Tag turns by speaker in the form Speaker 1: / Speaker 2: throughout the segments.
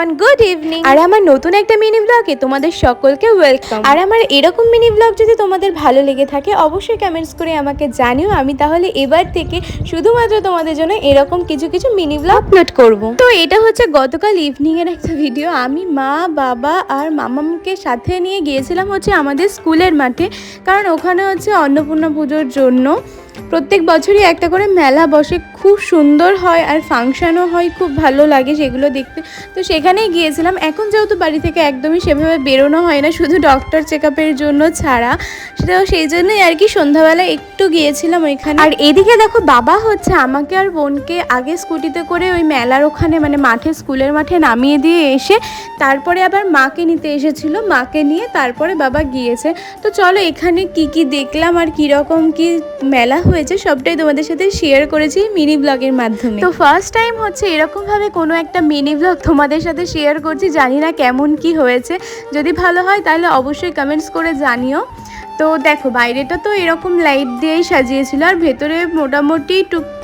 Speaker 1: Everyone good evening আর আমার নতুন একটা মিনি ব্লগে তোমাদের সকলকে ওয়েলকাম আর আমার এরকম মিনি ব্লগ যদি তোমাদের ভালো লেগে থাকে অবশ্যই কমেন্টস করে আমাকে জানিও। আমি তাহলে এবার থেকে শুধুমাত্র তোমাদের জন্য এরকম কিছু কিছু মিনি ব্লগ আপলোড করব। তো এটা হচ্ছে গতকাল ইভিনিং এর একটা ভিডিও আমি মা বাবা আর মামামকে সাথে নিয়ে গিয়েছিলাম হচ্ছে আমাদের স্কুলের মাঠে। কারণ ওখানে হচ্ছে অন্নপূর্ণা পুজোর জন্য প্রত্যেক বছরই একটা করে মেলা বসে খুব সুন্দর হয় আর ফাংশনও হয়, খুব ভালো লাগে সেগুলো দেখতে। তো সেখানেই গিয়েছিলাম। এখন যেহেতু বাড়ি থেকে একদমই সেভাবে বেরোনো হয় না, শুধু ডক্টর চেক জন্য ছাড়া। সেটাও সেই জন্যই আর কি সন্ধ্যাবেলা একটু গিয়েছিলাম ওইখানে। আর এদিকে দেখো, বাবা হচ্ছে আমাকে আর বোনকে আগে স্কুটিতে করে ওই মেলার ওখানে মানে মাঠে স্কুলের মাঠে নামিয়ে দিয়ে এসে তারপরে আবার মাকে নিতে এসেছিল। মাকে নিয়ে তারপরে বাবা গিয়েছে। তো চলো এখানে কি কি দেখলাম আর কীরকম কি মেলা হয়েছে, সবটাই তোমাদের সাথে শেয়ার করেছি। মিনি ব্লগের মাধ্যমে। তো ফার্স্ট টাইম হচ্ছে এরকমভাবে কোনো একটা মিনি ব্লগ তোমাদের সাথে শেয়ার করছি, জানি না কেমন কি হয়েছে। যদি ভালো হয় তাহলে অবশ্যই কমেন্টস করে জানিও। তো দেখো, বাইরেটা তো এরকম লাইট দিয়েই সাজিয়েছিল, আর ভেতরে মোটামুটি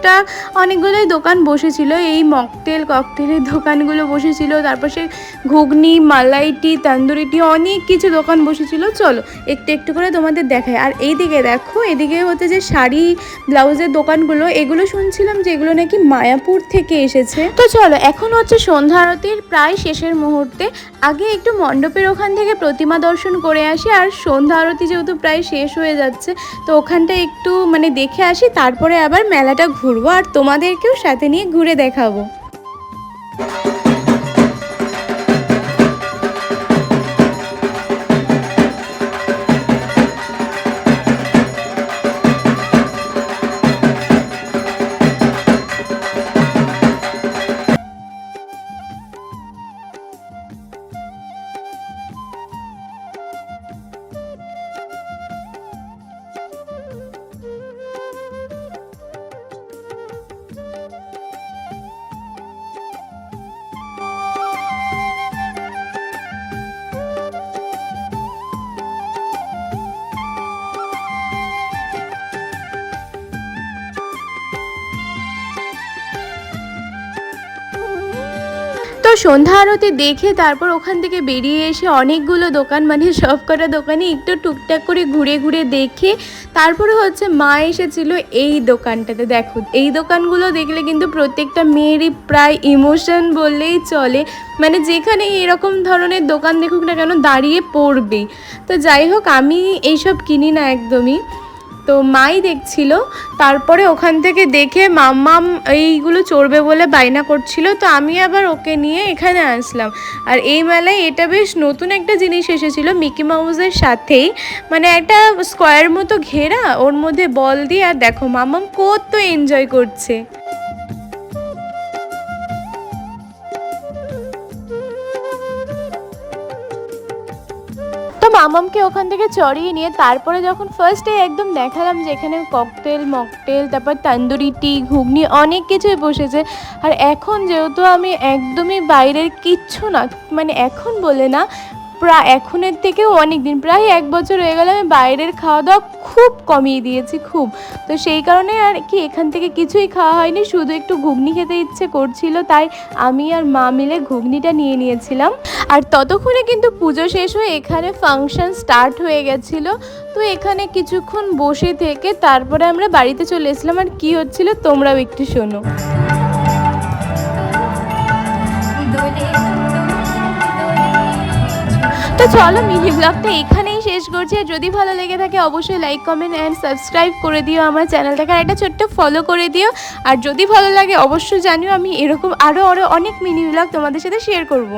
Speaker 1: টুকটাক অনেকগুলোই দোকান বসেছিল। এই মকটেল, ককটেলের দোকানগুলো বসেছিল। তারপর সে ঘুগনি মালাইটি তান্দুরিটি অনেক কিছু দোকান বসেছিল। চলো, একটু একটু করে তোমাদের দেখায় আর এইদিকে দেখো, এদিকে হচ্ছে যে শাড়ি, ব্লাউজের দোকানগুলো, এগুলো শুনছিলাম যে এগুলো নাকি মায়াপুর থেকে এসেছে। তো চলো, এখন হচ্ছে সন্ধ্যা আরতির প্রায় শেষের মুহূর্তে। আগে একটু মণ্ডপের ওখান থেকে প্রতিমা দর্শন করে আসি। আর সন্ধ্যা আরতি যেহেতু প্রায় শেষ হয়ে যাচ্ছে, তো ওখানটা একটু মানে দেখে আসি। তারপরে আবার মেলাটা ঘুরবো আর তোমাদেরকেও সাথে নিয়ে ঘুরে দেখাবো। সন্ধ্যা আরতি দেখে তারপর ওখান থেকে বেরিয়ে এসে অনেকগুলো দোকান মানে সব কটা দোকানে একটু টুকটাক করে ঘুরে ঘুরে দেখে তারপরে হচ্ছে মা এসেছিল এই দোকানটাতে। দেখো, এই দোকানগুলো দেখলে কিন্তু প্রত্যেকটা মেয়েরই প্রায় ইমোশন বললেই চলে। মানে যেখানে এরকম ধরনের দোকান দেখুক না কেন, দাঁড়িয়ে পড়বেই। তো যাই হোক, আমি এইসব কিনি না একদমই। তো মাই দেখছিল, তারপরে ওখান থেকে দেখে মাম্মাম এইগুলো চড়বে বলে বায়না করছিল, তো আমি আবার ওকে নিয়ে এখানে আসলাম। আর এই মেলায় এটা বেশ নতুন একটা জিনিস এসেছিল মিকি মাউসের সাথেই মানে একটা স্কোয়ার মতো ঘেরা, ওর মধ্যে বল দিয়ে, আর দেখো মাম্মাম কত এনজয় করছে। মামামকে ওখান থেকে চড়িয়ে নিয়ে তারপরে যখন ফার্স্টে একদম দেখালাম যে এখানে ককটেল মকটেল তারপর তান্দুরি টি ঘুগনি অনেক কিছুই বসেছে। আর এখন যেহেতু আমি একদমই বাইরের কিচ্ছু না মানে এখন বলে না প্রায় এখনের থেকেও অনেক দিন, প্রায় এক বছর হয়ে গেল আমি বাইরের খাওয়া দাওয়া খুব কমিয়ে দিয়েছি, খুব। তো সেই কারণে আর কি এখান থেকে কিছুই খাওয়া হয়নি, শুধু একটু ঘুগনি খেতে ইচ্ছে করছিল, তাই আমি আর মা মিলে ঘুগনিটা নিয়ে নিয়েছিলাম। আর ততক্ষণে কিন্তু পুজো শেষ হয়ে এখানে ফাংশন স্টার্ট হয়ে গেছিল। তো এখানে কিছুক্ষণ বসে থেকে তারপরে আমরা বাড়িতে চলে এসেছিলাম, আর কি হচ্ছিল তোমরাও একটু শোনো। চলো মিনি ব্লগটা এখানেই শেষ করছি। যদি ভালো লেগে থাকে, অবশ্যই লাইক কমেন্ট অ্যান্ড সাবস্ক্রাইব করে দিও আমার চ্যানেলটাকে। আর একটা ছোট্ট ফলো করে দিও। আর যদি ভালো লাগে, অবশ্যই জানিও আমি এরকম আরও আরও অনেক মিনি ব্লগ তোমাদের সাথে শেয়ার করব।